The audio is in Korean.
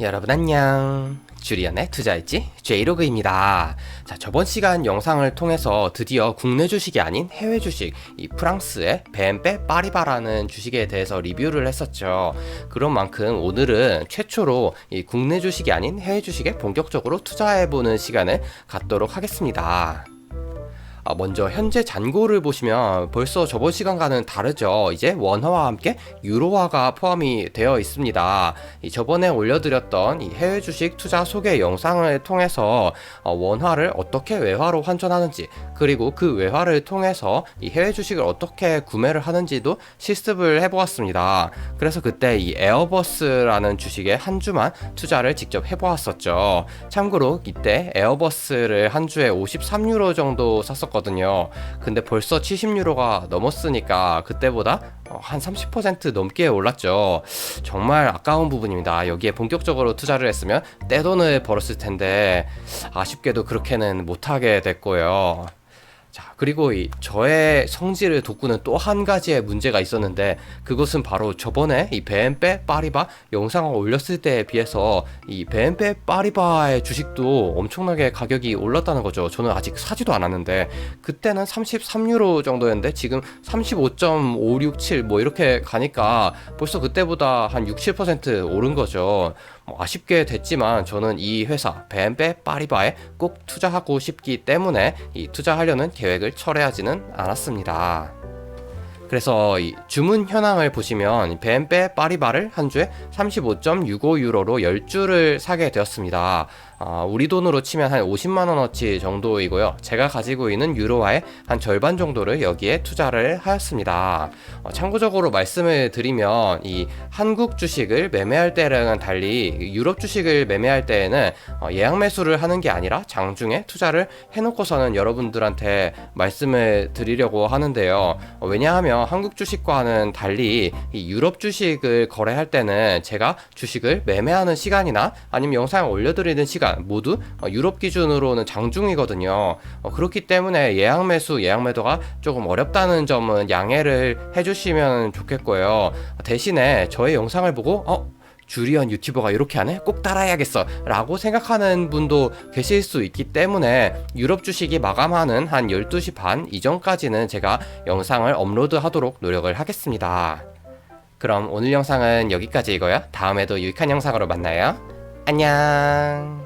여러분 안녕. 주리안의 투자일지 제이로그입니다. 자, 저번 시간 영상을 통해서 드디어 국내 주식이 아닌 해외 주식, 이 프랑스의 벤페 파리바라는 주식에 대해서 리뷰를 했었죠. 그런 만큼 오늘은 최초로 이 국내 주식이 아닌 해외 주식에 본격적으로 투자해보는 시간을 갖도록 하겠습니다. 아, 먼저 현재 잔고를 보시면 벌써 저번 시간과는 다르죠. 이제 원화와 함께 유로화가 포함이 되어 있습니다. 이 저번에 올려드렸던 이 해외 주식 투자 소개 영상을 통해서 어, 원화를 어떻게 외화로 환전하는지 그리고 그 외화를 통해서 이 해외 주식을 어떻게 구매를 하는지도 실습을 해보았습니다. 그래서 그때 이 에어버스라는 주식에 한 주만 투자를 직접 해보았었죠. 참고로 이때 에어버스를 한 주에 53유로 정도 샀었거든요. 근데 벌써 70유로가 넘었으니까 그때보다 어, 한30% 넘게 올랐죠. 정말 아까운 부분입니다. 여기에 본격적으로 투자를 했으면 떼돈을 벌었을 텐데 아쉽게도 그렇게는 못하게 됐고요. 자, 그리고 이 저의 성질을 돋구는 또 한 가지의 문제가 있었는데 그것은 바로 저번에 이 베엔페 파리바 영상을 올렸을 때에 비해서 이 베엔페 파리바의 주식도 엄청나게 가격이 올랐다는 거죠. 저는 아직 사지도 않았는데 그때는 33유로 정도였는데 지금 35.567 뭐 이렇게 가니까 벌써 그때보다 한 6, 7% 오른 거죠. 뭐 아쉽게 됐지만 저는 이 회사 벤베 파리바에 꼭 투자하고 싶기 때문에 이 투자하려는 계획을 철회하지는 않았습니다. 그래서 이 주문 현황을 보시면 벤베 파리바를 한 주에 35.65유로로 10주를 사게 되었습니다. 아, 우리 돈으로 치면 한 50만 원어치 정도이고요. 제가 가지고 있는 유로화의 한 절반 정도를 여기에 투자를 하였습니다. 어, 참고적으로 말씀을 드리면 이 한국 주식을 매매할 때랑은 달리 유럽 주식을 매매할 때에는 어, 예약 매수를 하는 게 아니라 장중에 투자를 해놓고서는 여러분들한테 말씀을 드리려고 하는데요. 어, 왜냐하면 한국 주식과는 달리 이 유럽 주식을 거래할 때는 제가 주식을 매매하는 시간이나 아니면 영상을 올려드리는 시간 모두 어, 유럽 기준으로는 장중이거든요. 어, 그렇기 때문에 예약 매수, 예약 매도가 조금 어렵다는 점은 양해를 해주시면 좋겠고요. 대신에 저의 영상을 보고 어 주리언 유튜버가 이렇게 하네? 꼭 따라해야겠어. 라고 생각하는 분도 계실 수 있기 때문에 유럽 주식이 마감하는 한 12시 반 이전까지는 제가 영상을 업로드 하도록 노력을 하겠습니다. 그럼 오늘 영상은 여기까지이고요. 다음에도 유익한 영상으로 만나요. 안녕.